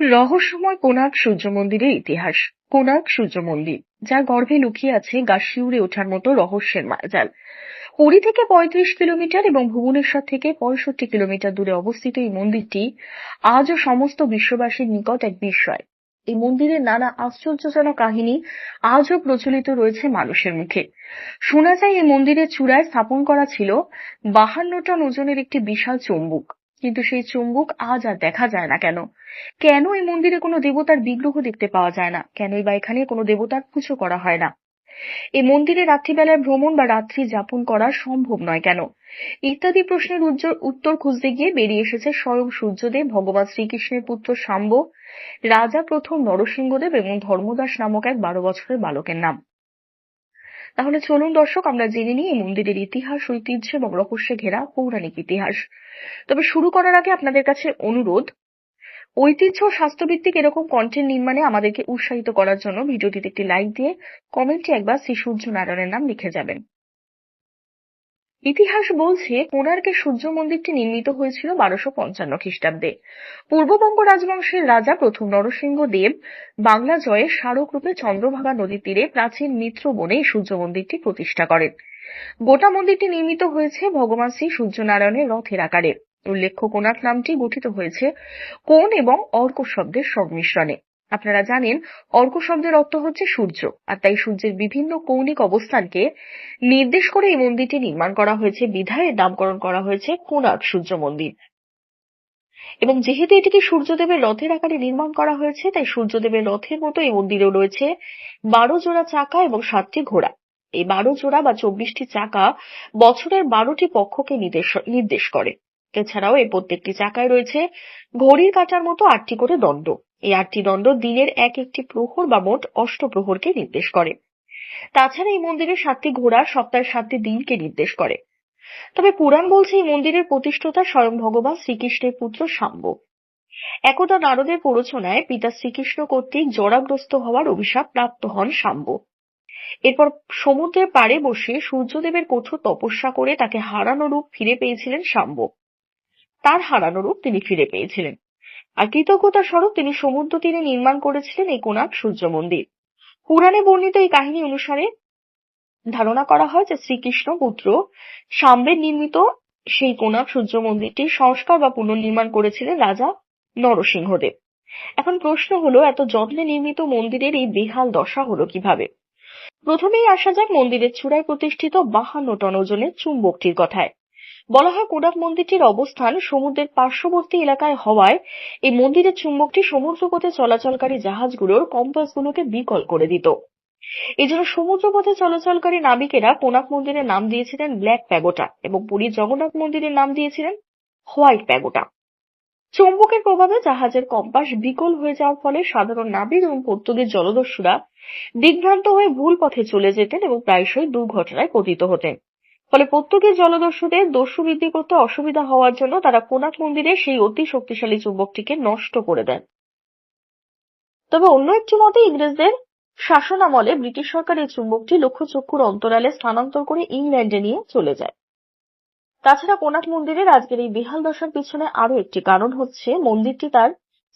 রহস্যময় কোণার্ক সূর্য মন্দিরের ইতিহাস। কোণার্ক সূর্য মন্দির যার গর্ভে লুকিয়ে আছে গা শিউরে ওঠার মতো রহস্যের মায়াজাল পুরী থেকে পঁয়ত্রিশ কিলোমিটার এবং ভুবনেশ্বর থেকে পঁয়ষট্টি কিলোমিটার দূরে অবস্থিত এই মন্দিরটি আজও সমস্ত বিশ্ববাসীর নিকট এক বিস্ময়। এই মন্দিরের নানা আশ্চর্যজনক কাহিনী আজও প্রচলিত রয়েছে মানুষের মুখে। শোনা যায় এই মন্দিরের চূড়ায় স্থাপন করা ছিল বাহান্ন টন ওজনের একটি বিশাল চম্বুক। কিন্তু সেই চুম্বক আজ আর দেখা যায় না কেন? কেন এই মন্দিরে কোনো দেবতার বিগ্রহ দেখতে পাওয়া যায় না? কেনই বা এখানে কোনো দেবতার পুজো করা হয় না? এই মন্দিরে রাত্রিবেলায় ভ্রমণ বা রাত্রি যাপন করা সম্ভব নয় কেন? ইত্যাদি প্রশ্নের উত্তর খুঁজতে গিয়ে বেরিয়ে এসেছে স্বয়ং সূর্যদেব, ভগবান শ্রীকৃষ্ণের পুত্র শাম্ব, রাজা প্রথম নরসিংহদেব এবং ধর্মদাস নামক এক বারো বছরের বালকের নাম। তাহলে চলুন দর্শক, আমরা জেনে নিই এই মন্দিরের ইতিহাস, ঐতিহ্য এবং রহস্যে ঘেরা পৌরাণিক ইতিহাস। তবে শুরু করার আগে আপনাদের কাছে অনুরোধ, ঐতিহ্য ও স্বাস্থ্যভিত্তিক এরকম কন্টেন্ট নির্মাণে আমাদেরকে উৎসাহিত করার জন্য ভিডিওটিতে একটি লাইক দিয়ে কমেন্টে একবার শ্রী সূর্য নারায়ণের নাম লিখে যাবেন। ইতিহাস বলছে কোণার্কের সূর্য মন্দিরটি নির্মিত হয়েছিল বারোশো পঞ্চান্ন খ্রিস্টাব্দে। পূর্ববঙ্গ রাজবংশের রাজা প্রথম নরসিংহ দেব বাংলা জয়ে স্মারক রূপে চন্দ্রভাগা নদীর তীরে প্রাচীন মিত্র বনে সূর্য মন্দিরটি প্রতিষ্ঠা করেন। গোটা মন্দিরটি নির্মিত হয়েছে ভগবান শ্রী সূর্যনারায়ণের রথের আকারে। উল্লেখ্য, কোণার্ক নামটি গঠিত হয়েছে কোণ এবং অর্ক শব্দের সংমিশ্রণে। আপনারা জানেন, অর্ক শব্দের অর্থ হচ্ছে সূর্য, আর তাই সূর্যের বিভিন্ন কৌণিক অবস্থানকে নির্দেশ করে এই মন্দিরটি নির্মাণ করা হয়েছে, বিধায় নামকরণ করা হয়েছে কোণার্ক সূর্য মন্দির। এবং যেহেতু এটিকে সূর্যদেবের রথের আকারে নির্মাণ করা হয়েছে, তাই সূর্যদেবের রথের মতো এই মন্দিরেও রয়েছে বারো জোড়া চাকা এবং সাতটি ঘোড়া। এই বারো জোড়া বা চব্বিশটি চাকা বছরের বারোটি পক্ষকে নির্দেশ করে। এছাড়াও এই প্রত্যেকটি চাকায় রয়েছে ঘড়ির কাঁটার মতো আটটি করে দণ্ড। এই আটটি দণ্ড দিনের এক একটি প্রহর বা মোট অষ্টপ্রহরকে নির্দেশ করে। তাছাড়া এই মন্দিরের সাতটি ঘোড়া সপ্তাহের সাতটি দিনকে নির্দেশ করে। তবে পুরাণ বলছে এই মন্দিরের প্রতিষ্ঠাতা স্বয়ং ভগবান শ্রীকৃষ্ণের পুত্র শাম্ব একদা নারদের প্ররোচনায় পিতা শ্রীকৃষ্ণ কর্তৃক জরাগ্রস্ত হওয়ার অভিশাপ প্রাপ্ত হন শাম্ব এরপর সমুদ্রের পাড়ে বসে সূর্যদেবের কঠোর তপস্যা করে তাকে হারানো রূপ ফিরে পেয়েছিলেন শাম্ব তার হারানো রূপ তিনি ফিরে পেয়েছিলেন। আর কৃতজ্ঞতা স্বরূপ তিনি সমুদ্র তীরে নির্মাণ করেছিলেন এই কোনাক সূর্য মন্দির। পুরাণে বর্ণিত এই কাহিনী অনুসারে ধারণা করা হয় যে শ্রীকৃষ্ণ পুত্র সাম্বের নির্মিত সেই কোনাক সূর্য মন্দিরটি সংস্কার বা পুনর্নির্মাণ করেছিলেন রাজা নরসিংহদেব। এখন প্রশ্ন হলো, এত যত্নে নির্মিত মন্দিরের এই বেহাল দশা হলো কীভাবে? প্রথমেই আসা যাক মন্দিরের চূড়ায় প্রতিষ্ঠিত বাহান্ন টন ওজনের চুম্বকটির কথায়। বলা হয় কোণার্ক মন্দিরটির অবস্থান সমুদ্রের পার্শ্ববর্তী এলাকায় হওয়ায়। এই মন্দিরের চুম্বকটি সমুদ্রপথে চলাচলকারী জাহাজগুলোর কম্পাসগুলোকে বিকল করে দিত। এজন্য সমুদ্রপথে চলাচলকারী নাবিকেরা কোণার্ক মন্দিরের নাম দিয়েছিলেন ব্ল্যাক প্যাগোটা এবং পুরীর জগন্নাথ মন্দিরের নাম দিয়েছিলেন হোয়াইট প্যাগোটা। চুম্বকের প্রভাবে জাহাজের কম্পাস বিকল হয়ে যাওয়ার ফলে সাধারণ নাবিক এবং পর্তুগিজ জলদস্যুরা দিগ্ভ্রান্ত হয়ে ভুল পথে চলে যেতেন এবং প্রায়শই দুর্ঘটনায় পতিত হতেন। ফলে পর্তুগিজ জলদস্যুদের দস্যু বৃদ্ধি করতে অসুবিধা হওয়ার জন্য তারা কোনাক মন্দিরে সেই অতি শক্তিশালী চুম্বকটিকে নষ্ট করে দেন। তবে অন্য একটি মতে, ইংরেজদের শাসনামলে ব্রিটিশ সরকার এই চুম্বকটি লক্ষ্যচক্ষুর অন্তরালে স্থানান্তর করে ইংল্যান্ডে নিয়ে চলে যায়। তাছাড়া কোনাক মন্দিরের আজকের এই বেহাল দশার পিছনে আরও একটি কারণ হচ্ছে, মন্দিরটি তার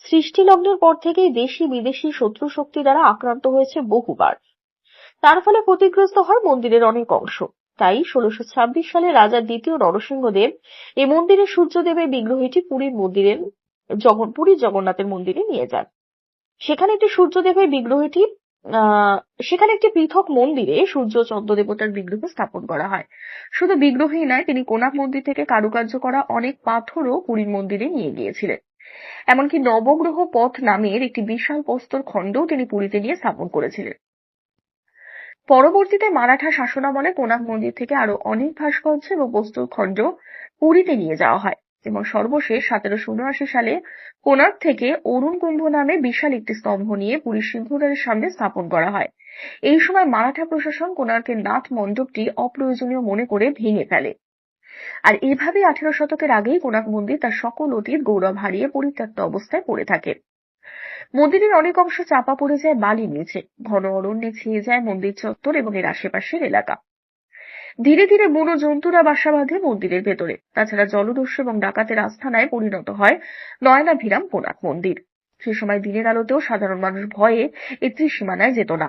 সৃষ্টি লগ্নের পর থেকেই দেশি বিদেশি শত্রু শক্তি দ্বারা আক্রান্ত হয়েছে বহুবার। তার ফলে ক্ষতিগ্রস্ত হয় মন্দিরের অনেক অংশ। তাই ষোলশো ছাব্বিশ সালে রাজা দ্বিতীয় নরসিংহদেব এই মন্দিরের সূর্যদেবের বিগ্রহটি পুরীর মন্দিরের জগন পুরীর জগন্নাথের মন্দিরে নিয়ে যান। সেখানে একটি সূর্যদেবের বিগ্রহটি সেখানে একটি পৃথক মন্দিরে সূর্য চন্দ্র দেবতার বিগ্রহ স্থাপন করা হয়। শুধু বিগ্রহই নয়, তিনি কোনাক মন্দির থেকে কারুকার্য করা অনেক পাথরও পুরীর মন্দিরে নিয়ে গিয়েছিলেন। এমনকি নবগ্রহ পথ নামের একটি বিশাল প্রস্তর খণ্ডও তিনি পুরীতে নিয়ে স্থাপন করেছিলেন। পরবর্তীতে মারাঠা শাসনামলে কোনাক মন্দির থেকে আরও অনেক ভাস্কর্য এবং বস্তুর খণ্ড পুরীতে নিয়ে যাওয়া হয় এবং সর্বশেষ সতেরোশো উনআশি সালে কোনার্ক থেকে অরুণ কুম্ভ নামে বিশাল একটি স্তম্ভ নিয়ে পুরীর সিংহদ্বারের সামনে স্থাপন করা হয়। এই সময় মারাঠা প্রশাসন কোনার্কের নাথ মণ্ডপটি অপ্রয়োজনীয় মনে করে ভেঙে ফেলে। আর এভাবে আঠেরো শতকের আগেই কোনার্ক মন্দির তার সকল অতীত গৌরব হারিয়ে পরিত্যক্ত অবস্থায় পড়ে থাকে। মন্দিরের অনেক অংশ চাপা পড়ে যায় বালির নিচে। ঘন অরণ্যে ছেয়ে যায় মন্দির চত্বর এবং এর আশেপাশের এলাকা। ধীরে ধীরে বুনো জন্তুরা বাসা বাঁধে মন্দিরের ভেতরে। তাছাড়া জলদস্যু এবং ডাকাতের আস্থানায় পরিণত হয় নয়নাভিরাম কোনাক মন্দির। সে সময় দিনের আলোতেও সাধারণ মানুষ ভয়ে এই ত্রিসীমানায় যেত না।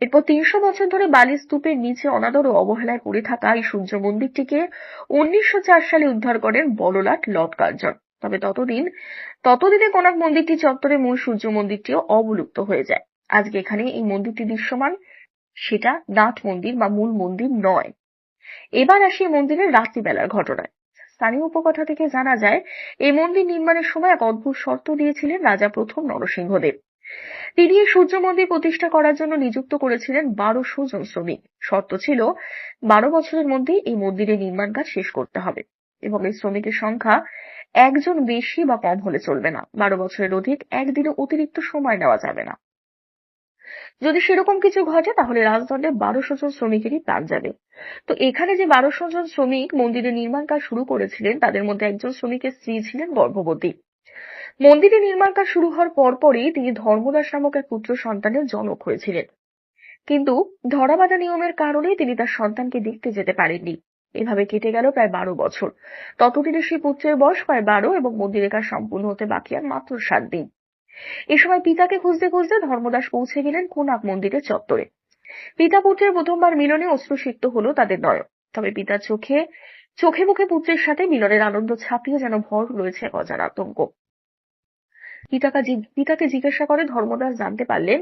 এরপর তিনশো বছর ধরে বালি স্তূপের নিচে অনাদর ও অবহেলায় পড়ে থাকা এই সূর্য মন্দিরটিকে উনিশশো চার সালে উদ্ধার করেন বড়লাট লর্ড কার্জন তবে ততদিন, ততদিনে কোনাক মন্দিরটি চত্বরে মূল সূর্য মন্দিরটিও অবলুপ্ত হয়ে যায়। আজকে এখানে এই মন্দিরটি দৃশ্যমান। সেটা নাট মন্দির বা মূল মন্দির নয়। এবার আসি মন্দিরের রাত্রিবেলার ঘটনায়। স্থানীয় উপকথা থেকে জানা যায়, এই মন্দির নির্মাণের সময় এক অদ্ভুত শর্ত দিয়েছিলেন রাজা প্রথম নরসিংহদেব। তিনি এই সূর্য মন্দির প্রতিষ্ঠা করার জন্য নিযুক্ত করেছিলেন বারোশো জন শ্রমিক। শর্ত ছিল, বারো বছরের মধ্যে এই মন্দিরের নির্মাণ কাজ শেষ করতে হবে এবং এই শ্রমিকের সংখ্যা একজন বেশি বা কম হলে চলবে না। বারো বছরের অধিক একদিনও অতিরিক্ত সময় নেওয়া যাবে না। যদি সেরকম কিছু ঘটে, তাহলে রাজদণ্ডে বারোশো জন শ্রমিকেরই প্রাণ যাবে। তো এখানে যে বারোশো জন শ্রমিক মন্দিরের নির্মাণ কাজ শুরু করেছিলেন, তাদের মধ্যে একজন শ্রমিকের স্ত্রী ছিলেন গর্ভবতী। মন্দিরের নির্মাণ কাজ শুরু হওয়ার পরপরই তিনি ধর্মদাস নামক এক পুত্র সন্তানের জনক হয়েছিলেন। কিন্তু ধরাবাঁধা নিয়মের কারণে তিনি তার সন্তানকে দেখতে যেতে পারেননি। এভাবে কেটে গেল প্রায় বারো বছর। ততদিনে সেই পুত্রের বয়স প্রায় বারো এবং মন্দিরের কাজ সম্পূর্ণ হতে বাকি আর মাত্র সাত দিন। এ সময় পিতাকে খুঁজতে খুঁজতে ধর্মদাস পৌঁছে গেলেন কোনাক মন্দিরের চত্বরে। পিতা পুত্রের প্রথমবার মিলনে অশ্রুসিক্ত হলো তাদের নয়ন। তবে পিতার চোখে চোখে মুখে পুত্রের সাথে মিলনের আনন্দ ছাপিয়ে যেন ভর রয়েছে অজানা আতঙ্ক। পিতাকে পিতাকে জিজ্ঞাসা করে ধর্মদাস জানতে পারলেন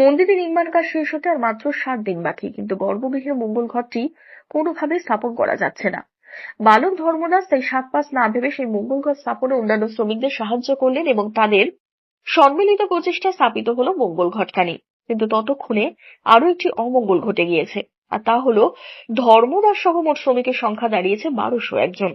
মন্দিরের নির্মাণ কাজ শেষ হতে আর মাত্র সাত দিন বাকি, কিন্তু গর্ভগৃহের মঙ্গল ঘরটি কোনোভাবে স্থাপন করা যাচ্ছে না। বালক ধর্মদাস তাই সাত পাঁচ না ভেবে সেই মঙ্গল ঘর স্থাপনে অন্যান্য শ্রমিকদের সাহায্য করলেন এবং তাদের সম্মিলিত প্রচেষ্টা স্থাপিত হলো মঙ্গল ঘটখানি কিন্তু ততক্ষণে আরও একটি অমঙ্গল ঘটে গিয়েছে, আর তা হলো ধর্মদাস সহ মোট শ্রমিকের সংখ্যা দাঁড়িয়েছে বারোশো একজন।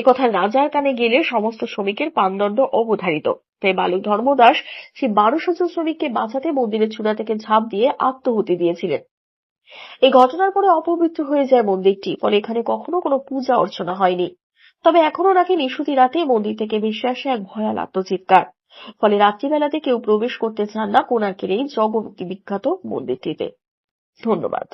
একথা রাজার কানে গেলে সমস্ত শ্রমিকের প্রাণদণ্ড অবধারিত। তাই বালক ধর্মদাস সেই বারোশো জন শ্রমিককে বাঁচাতে মন্দিরের চূড়া থেকে ঝাঁপ দিয়ে আত্মহুতি দিয়েছিলেন। এই ঘটনার পরে অপবিত্র হয়ে যায় মন্দিরটি, ফলে এখানে কখনো কোনো পূজা অর্চনা হয়নি। তবে এখনও নাকি নিশুতি রাতে মন্দির থেকে ভেসে আসে এক ভয়াল আত্মচিৎকার। ফলে রাত্রিবেলাতে কেউ প্রবেশ করতে চান না কোনার্কের এই বিখ্যাত মন্দিরটিতে। ধন্যবাদ।